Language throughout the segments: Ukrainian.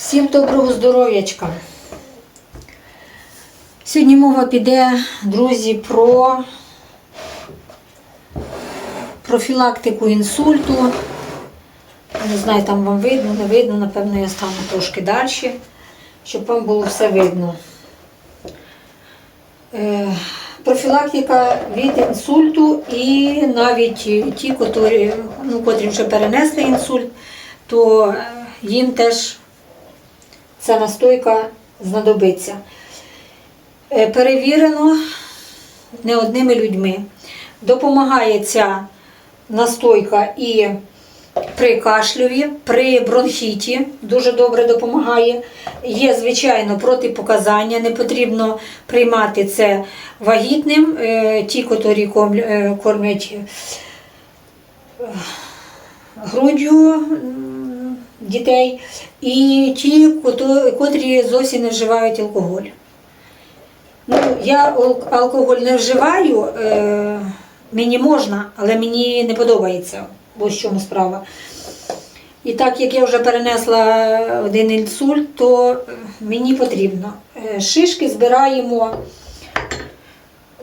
Всім доброго здоров'ячка. Сьогодні мова піде, друзі, про профілактику інсульту. Не знаю, там вам видно, не видно, напевно, я стану трошки далі, щоб вам було все видно. Е, Профілактика від інсульту і навіть ті, котрі, ну, котрі вже перенесли інсульт, то е, їм теж ця настойка знадобиться. Е, Перевірено не одними людьми. Допомагає ця настойка і при кашлюві, при бронхіті дуже добре допомагає. Є, звичайно, протипоказання, не потрібно приймати це вагітним, е, ті, котрі е, кормять груддю м, дітей, і ті, котрі зовсім не вживають алкоголь. Ну, я алкоголь не вживаю, е, мені можна, але мені не подобається. Ось в чому справа. І так як я вже перенесла один інсульт, то е, мені потрібно. Е, Шишки збираємо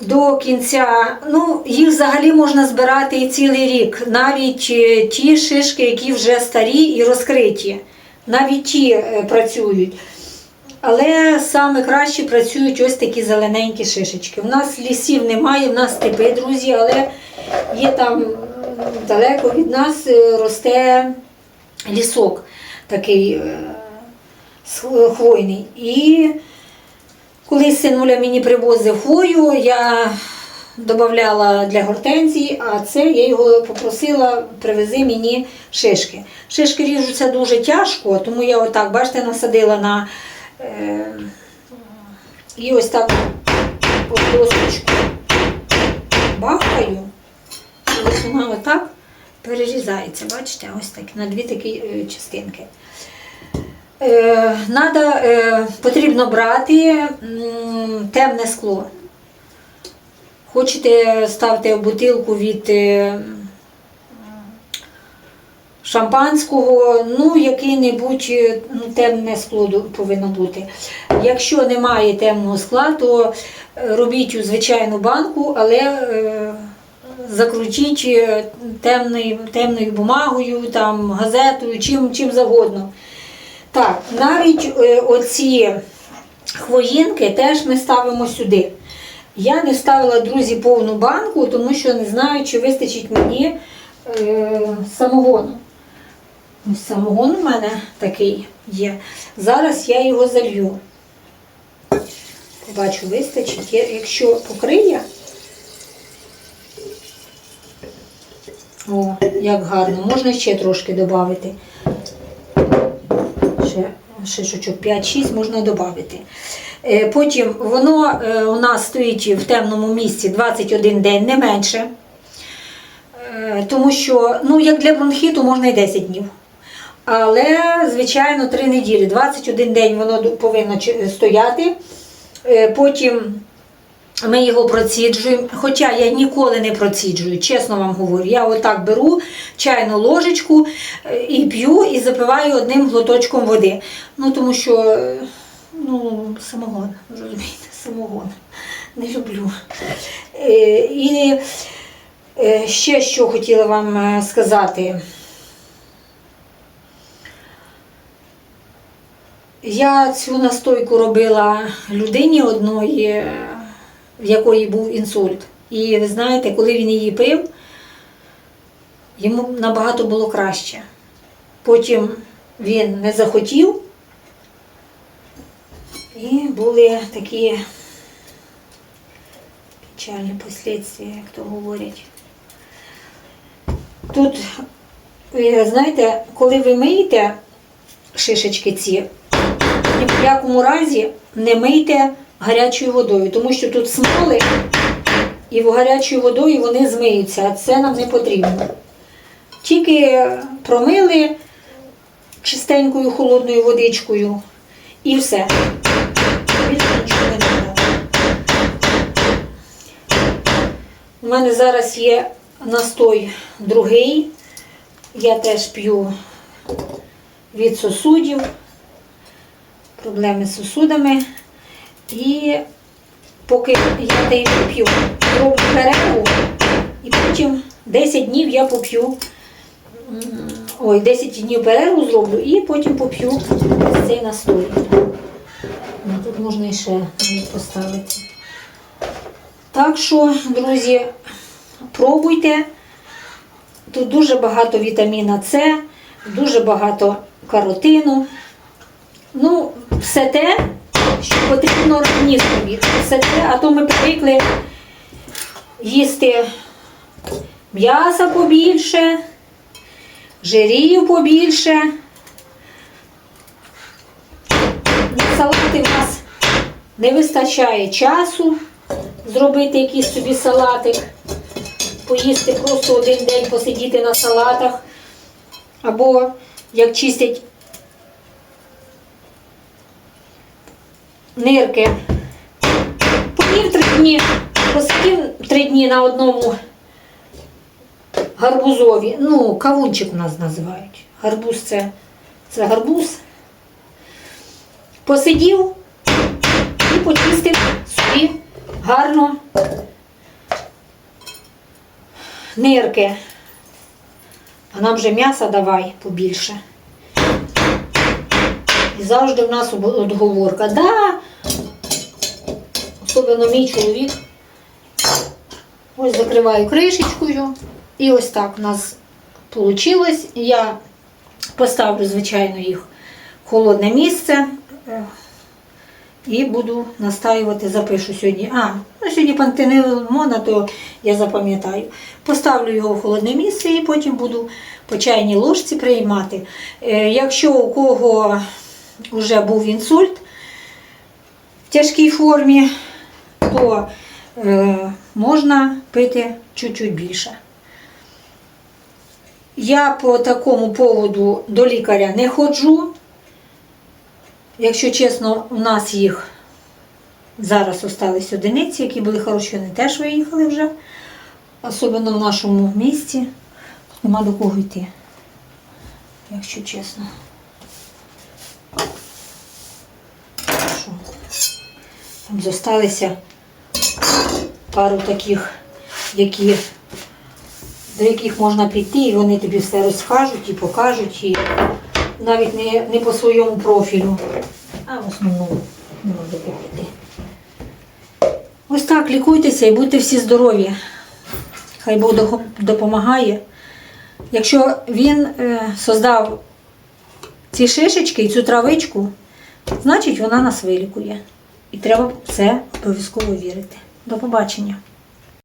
до кінця. Ну, їх взагалі можна збирати і цілий рік. Навіть е, ті шишки, які вже старі і розкриті. Навіть ті е, працюють. Але саме краще працюють ось такі зелененькі шишечки. У нас лісів немає, в нас степи, друзі, але є там далеко від нас е, росте лісок такий хвойний. І коли синуля мені привозив хвою, я додавала для гортензії, а це я його попросила, привези мені шишки. Шишки ріжуться дуже тяжко, тому я отак, бачите, насадила на е, і ось так досочку бахкаю. Ось вона отак перерізається, бачите, ось так, на дві такі е, частинки. Е, надо, е, потрібно брати темне скло. Хочете ставте в бутилку від е, шампанського, ну, який-небудь е, ну, темне скло повинно бути. Якщо немає темного скла, то робіть у звичайну банку, але закрутіть темною, темною бумагою, там, газетою, чим, чим завгодно. Так, навіть е, оці хвоїнки теж ми ставимо сюди. Я не ставила, друзі, повну банку, тому що не знаю, чи вистачить мені е, самогону. Ось самогон у мене такий є. Зараз я його залью. Побачу, вистачить. Якщо покриє. О, як гарно. Можна ще трошки додати. Ще шишечок 5-6 можна додати. Е, Потім воно е, у нас стоїть в темному місці 21 день, не менше. Е, Тому що, ну, як для бронхіту, можна і 10 днів. Але, звичайно, 3 неділі. 21 день воно повинно стояти. Потім ми його проціджуємо. Хоча я ніколи не проціджую, чесно вам говорю. Я отак беру чайну ложечку е, і п'ю, і запиваю одним глоточком води. Ну, тому що е, ну, самогон, розумієте, самогон. Не люблю. Е, І ще що хотіла вам сказати. Я цю настойку робила людині одної, в якої був інсульт. І ви знаєте, коли він її пив, йому набагато було краще. Потім він не захотів, і були такі печальні послідствия, як то говорять. Тут, знаєте, коли ви миєте шишечки ці, ні в якому разі не мийте гарячою водою, тому що тут смоли, і гарячою водою вони змиються, а це нам не потрібно. Тільки промили чистенькою холодною водичкою і все. У мене зараз є настой другий. Я теж п'ю від сосудів. проблеми з сусудами. І поки я те п'ю, роблю перерву, і потім 10 днів я поп'ю. Ой, 10 днів перерву зроблю і потім поп'ю цей настой. Ну, Тут можна ще поставити. Так що, друзі, пробуйте. Тут дуже багато вітаміна С, дуже багато каротину. Ну, все те, що потрібно організмові. Все те, а то ми привикли їсти м'яса побільше, жирів побільше. На салати в нас не вистачає часу зробити якийсь собі салатик, поїсти просто один день посидіти на салатах. Або як чистять нирки. Поїв три дні, посидів три дні на одному гарбузові. Ну, кавунчик у нас називають. Гарбуз це, це гарбуз. Посидів і почистив собі гарно нирки. А нам вже м'яса давай побільше. І завжди в нас отговорка. Да, особливо мій чоловік. Ось закриваю кришечкою. І ось так у нас вийшло. Я поставлю, звичайно, їх в холодне місце. І буду настаювати, запишу сьогодні. А, ну сьогодні пантенилмона, то я запам'ятаю. Поставлю його в холодне місце і потім буду по чайній ложці приймати. Е, Якщо у кого вже був інсульт в тяжкій формі, то е, можна пити чуть-чуть більше. Я по такому поводу до лікаря не ходжу. Якщо чесно, у нас їх зараз остались одиниці, які були хороші, вони теж виїхали вже. Особливо в нашому місті. Нема до кого йти, якщо чесно. Там зосталися пару таких, які, до яких можна піти, і вони тобі все розкажуть і покажуть. І навіть не, не по своєму профілю, а в основному до кого піти. Ось так, лікуйтеся і будьте всі здорові. Хай Бог допомагає. Якщо він е, создав ці шишечки і цю травичку, значить вона нас вилікує. І треба в це обов'язково вірити. До побачення.